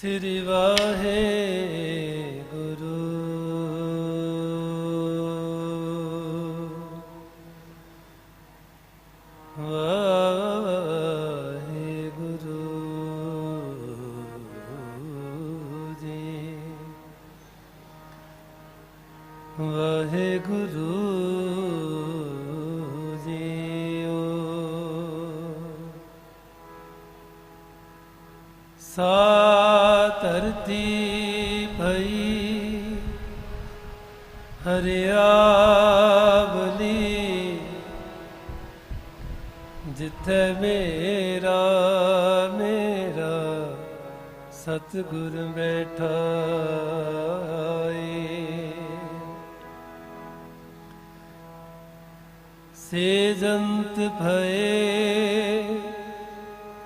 ਸ੍ਰੀ ਵਾਹੇ ਗੁਰੂ। Waheguru ji. Waheguru ਜੀਓ। ਸਾ ਜਿੱਥੇ ਮੇਰਾ ਮੇਰਾ ਸਤਿਗੁਰ ਬੈਠਾਏ। ਏ ਸੇ ਜੰਤ ਭਏ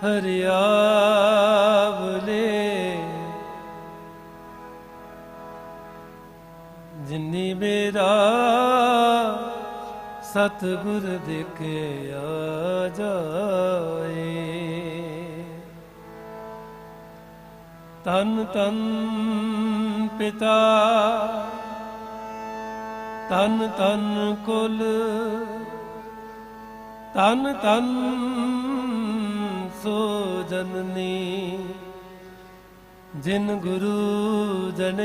ਹਰਿਆ ਸਤਿਗੁਰ ਦੇਖਿਆ ਜਾਏ। ਤਨ ਤਨ ਪਿਤਾ ਤਨ ਤਨ ਕੁਲ ਤਨ ਤਨ ਸੋ ਜਨਨੀ ਜਿਨ ਗੁਰੂ ਜਨ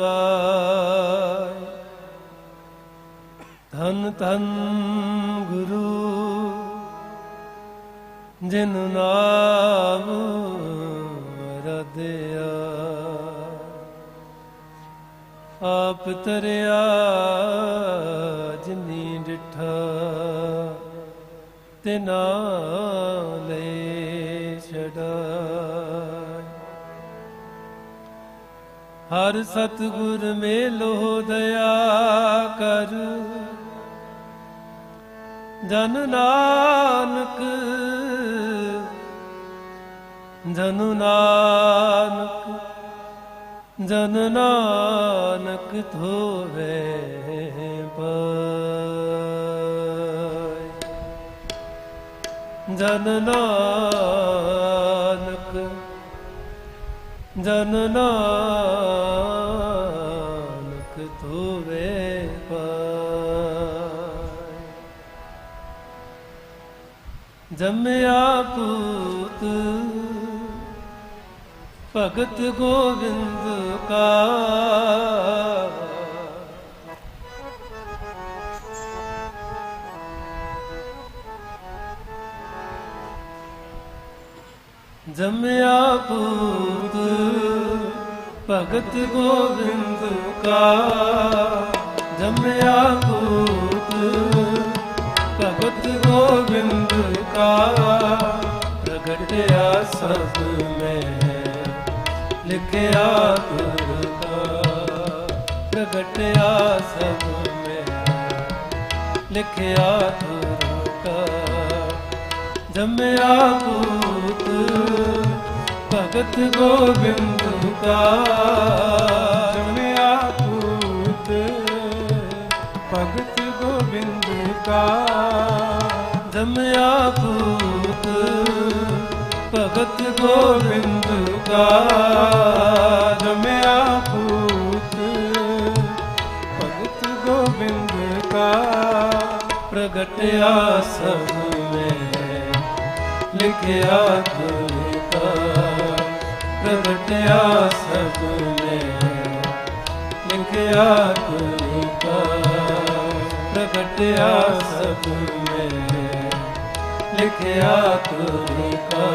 ਮਾਇ ਧਨ ਧਨ ਗੁਰੂ, ਜਿਨ ਨਾਮ ਰਦਿਆ। ਆਪ ਤਰਿਆ ਜਿਨੀ ਡਿਠਾ, ਤੇ ਨਾਲੇ ਛੜਾਈ ਹਰ ਸਤਗੁਰ ਮੇਲੋ ਦਇਆ ਕਰ ਜਨ ਨਾਨਕ ਜਨ ਨਾਨਕ ਜਨ ਨਾਨਕ ਧੋਵੇ ਪਾਇ ਜਨ ਨਾਨਕ ਜਨ ਨਾਨਕ ਜੰਮਿਆ ਪੂਤ ਭਗਤ ਗੋਬਿੰਦ ਕਾ। ਜੰਮਿਆ ਪੂਤ ਭਗਤ ਗੋਬਿੰਦ ਕਾ। ਜੰਮਿਆ ਪੂਤ ਭਗਤ ਗੋਬਿੰਦ ਕਾ ਪ੍ਰਗਟਿਆ ਸਭ ਮੈਂ ਲਿਖਿਆ ਗੁਰ ਕਾ। ਪ੍ਰਗਟਿਆ ਸਭ ਮੈਂ ਲਿਖਿਆ ਗੁਰ ਕਾ। ਜੰਮਿਆ ਪੂਤ ਭਗਤ ਗੋਬਿੰਦ ਕਾ। ਜਮਿਆ ਪੂਤ ਭਗਤ ਕਾ ਜੰਮਿਆ ਪੂਤ ਭਗਤ ਗੋਬਿੰਦ ਕਾ ਜਮਿਆ ਪੂਤ ਭਗਤ ਗੋਬਿੰਦ ਕਾ ਪ੍ਰਗਟਿਆ ਸਭ ਮੈਂ ਲਿਖਿਆ ਗੁਰ ਕਾ ਪ੍ਰਗਟਿਆ ਸਭ ਮੈਂ ਲਿਖਿਆ ਗੁਰ ਪ੍ਰਗਟਿਆ ਸਭ ਮੈਂ ਲਿਖਿਆ ਗੁਰ ਕਾ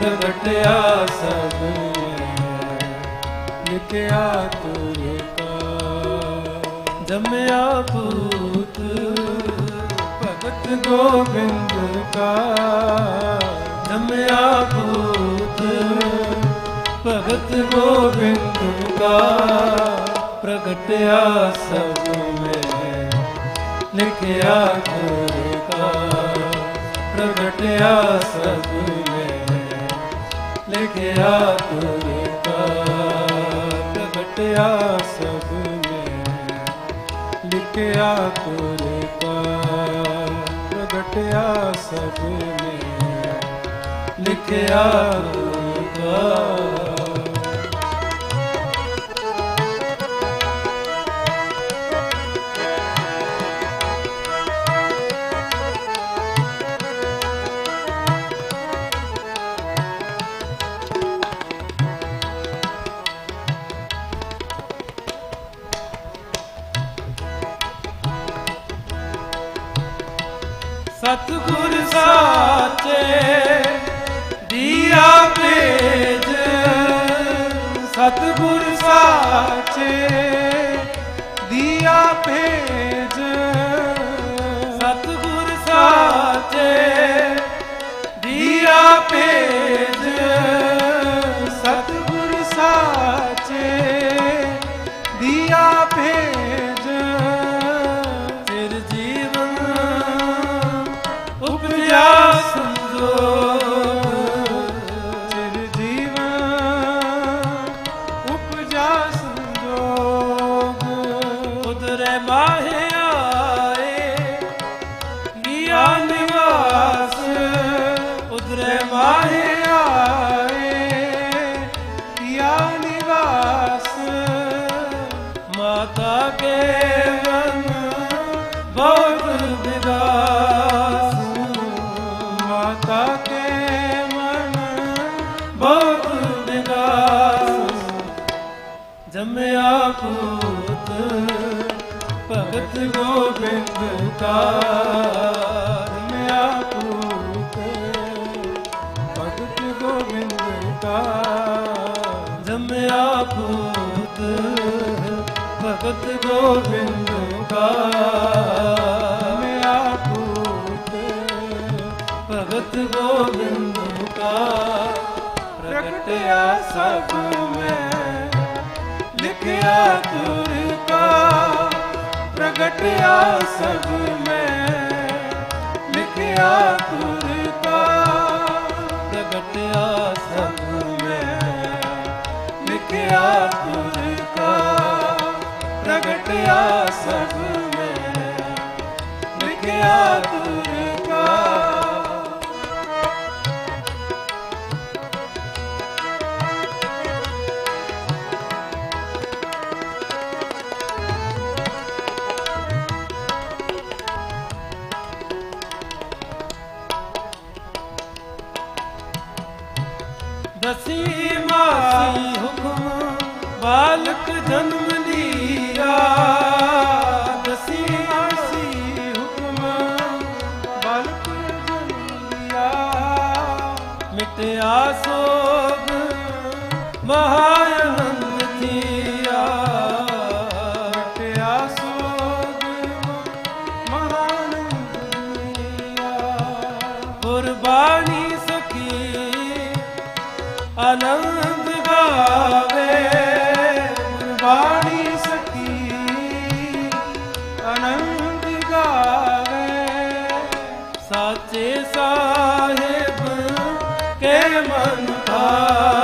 ਪ੍ਰਗਟਿਆ ਸਭ ਮੈਂ ਲਿਖਿਆ ਤੁਰ ਕਾ ਜੰਮਿਆ ਪੂਤ ਭਗਤ ਗੋਬਿੰਦ ਕਾ ਜੰਮਿਆ ਪੂਤ ਭਗਤ ਗੋਬਿੰਦ ਕਾ ਪ੍ਰਗਟਿਆ ਸਭ ਲਿਖਿਆ ਗੁਰ ਕਾ ਪ੍ਰਗਟਿਆ ਸਭ ਮੈਂ ਲਿਖਿਆ ਗੁਰ ਕਾ ਪ੍ਰਗਟਿਆ ਸਭ ਮੈਂ ਲਿਖਿਆ ਤੁਰ ਕਾ ਪ੍ਰਗਟਿਆ ਸਭ ਮੈਂ ਲਿਖਿਆ ਗੁਰ ਕਾ ਸਤਿਗੁਰ ਸਾਚੇ ਦੀਆ ਭੇਜ। ਸਤਿਗੁਰ ਸਾਚੇ ਦੀਆ ਭੇਜ। ਸਤਿਗੁਰ ਸਾਚੇ ਮਾਤਾ ਕੇ ਮਨ ਬਹੁਤ ਵਿਗਾਸ ਮਾਤਾ ਕੇ ਮਨ ਬਹੁਤ ਵਿਗਾਸ ਜੰਮਿਆ ਪੂਤ, ਭਗਤ ਗੋਬਿੰਦ ਕਾ ਮਿਆ ਪੂਤ, ਭਗਤ ਗੋਬਿੰਦ ਕਾ ਜੰਮਿਆ ਪੂਤ ਭਗਤ ਗੋਬਿੰਦ ਕਾ ਮਿਆ ਪੂਤ, ਭਗਤ ਗੋਬਿੰਦ ਕਾ ਪ੍ਰਗਟਿਆ ਸਭ ਮੈਂ, ਲਿਖਿਆ ਤੁਰ ਕਾ। ਪ੍ਰਗਟਿਆ ਸਭ ਮੈਂ, ਲਿਖਿਆ ਤੁਰ ਕਾ। ਪ੍ਰਗਟਿਆ ਸਭ ਮੈਂ, ਲਿਖਿਆ ਤੁਰ ਕਾ ਪ੍ਰਗਟਿਆ ਸਭ ਮੈਂ ਲਿਖਿਆ ਤੁਰ ਕਾ ਦਸੀ ਮਾਸੀ ਹੁਕਮ ਬਾਲਕ ਜਨਮ ਸਾਚੇ ਸਾਹਿਬ ਕੇ ਮਨ ਭਾਵੇ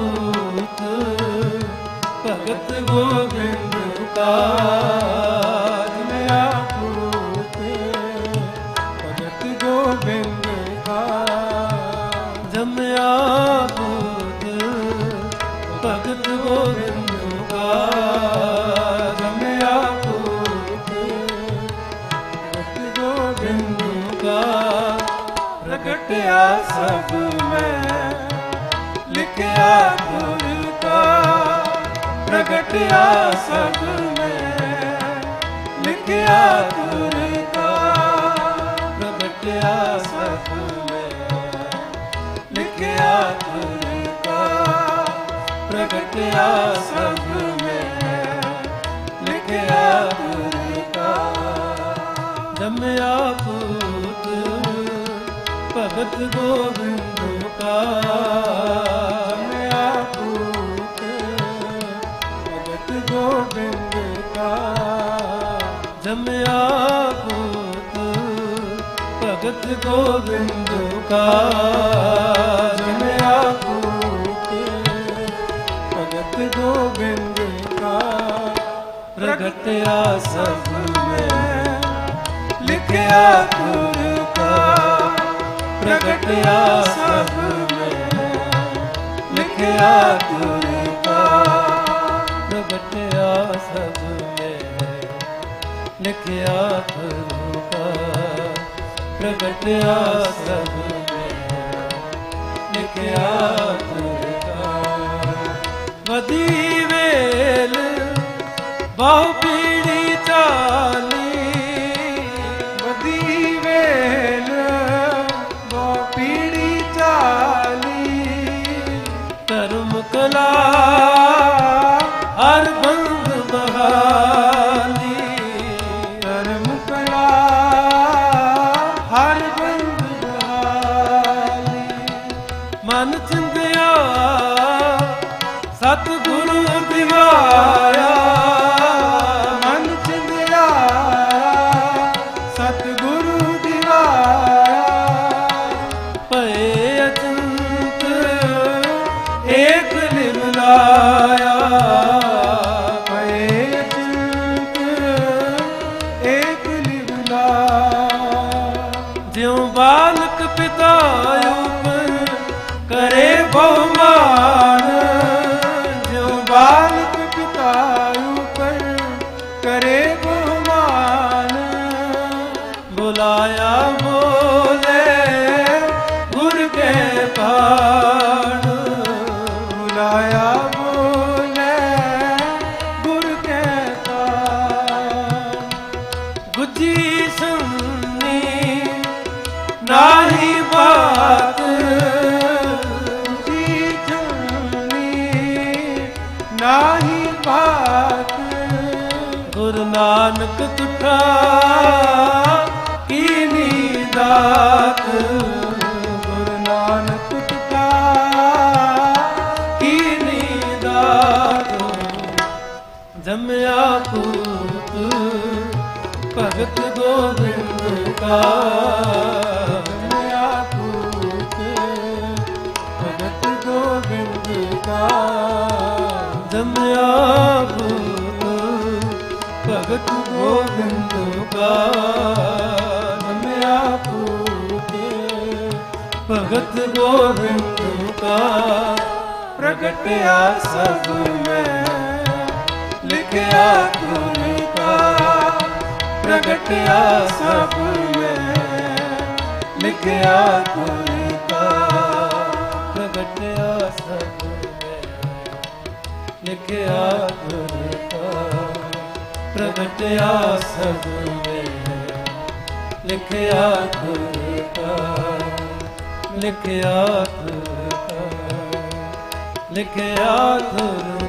ਜੰਮਿਆ ਭਗਤ ਗੋਬਿੰਦ ਕਾ ਜਮਿਆ ਪੂਤ ਭਗਤ ਗੋਬਿੰਦ ਕਾ ਜੰਮਿਆ ਪੂਤ ਭਗਤ ਗੋਬਿੰਦ ਕਾ ਜਮਿਆ ਪੂਤ ਭਗਤ ਗੋਬਿੰਦ ਕਾ ਪ੍ਰਗਟਿਆ ਸਭ ਮੈਂ ਲਿਖਿਆ ਗੁਰ ਕਾ, ਪ੍ਰਗਟਿਆ ਸਭ ਮੈਂ। ਲਿਖਿਆ ਗੁਰ ਕਾ, ਪ੍ਰਗਟਿਆ ਸਭ ਮੈਂ। ਲਿਖਿਆ ਗੁਰ ਕਾ, ਪ੍ਰਗਟਿਆ ਸਭ ਮੈਂ। ਲਿਖਿਆ ਗੁਰ ਕਾ, ਜੰਮਿਆ ਪੂਤ ਭਗਤ ਗੋਬਿੰਦ ਕਾ। ਜੰਮਿਆ ਪੂਤ ਭਗਤ ਗੋਬਿੰਦ ਕਾ। ਜਮਿਆ ਪੂਤ ਭਗਤ ਗੋਬਿੰਦ ਕਾ। ਪ੍ਰਗਟਿਆ ਸਭ ਮੈਂ, ਲਿਖਿਆ ਗੁਰ ਕਾ। ਪ੍ਰਗਟਿਆ ਸਭ ਮੈਂ, ਲਿਖਿਆ ਗੁਰ ਕਾ। ਪ੍ਰਗਟਿਆ ਸਭ ਲਿਖਿਆ ਪ੍ਰਭੂ ਪ੍ਰਗਟਿਆ ਸਭ ਮੇਰਾ ਲਿਖਿਆ ਭਗਤ ਗੋਬਿੰਦ ਕਾ। ਭਗਤ ਗੋਬਿੰਦ ਕਾ। ਜੰਮਿਆ ਪੂਤ ਭਗਤ ਗੋਬਿੰਦ ਕਾ। ਜੰਮਿਆ ਪੂਤ ਭਗਤ ਗੋਬਿੰਦ ਕਾ। ਪ੍ਰਗਟਿਆ ਸਭ ਮੈਂ ਲਿਖਿਆ ਕਾ ਪ੍ਰਗਟਿਆ ਸਭ ਮੈਂ, ਲਿਖਿਆ ਗੁਰ ਕਾ। ਪ੍ਰਗਟਿਆ ਸਭ ਮੈਂ, ਲਿਖਿਆ ਗੁਰ ਕਾ। ਪ੍ਰਗਟਿਆ ਸਭ ਮੈਂ, ਲਿਖਿਆ ਗੁਰ ਕਾ। ਲਿਖਿਆ ਗੁਰ ਕਾ। ਲਿਖਿਆ ਗੁਰ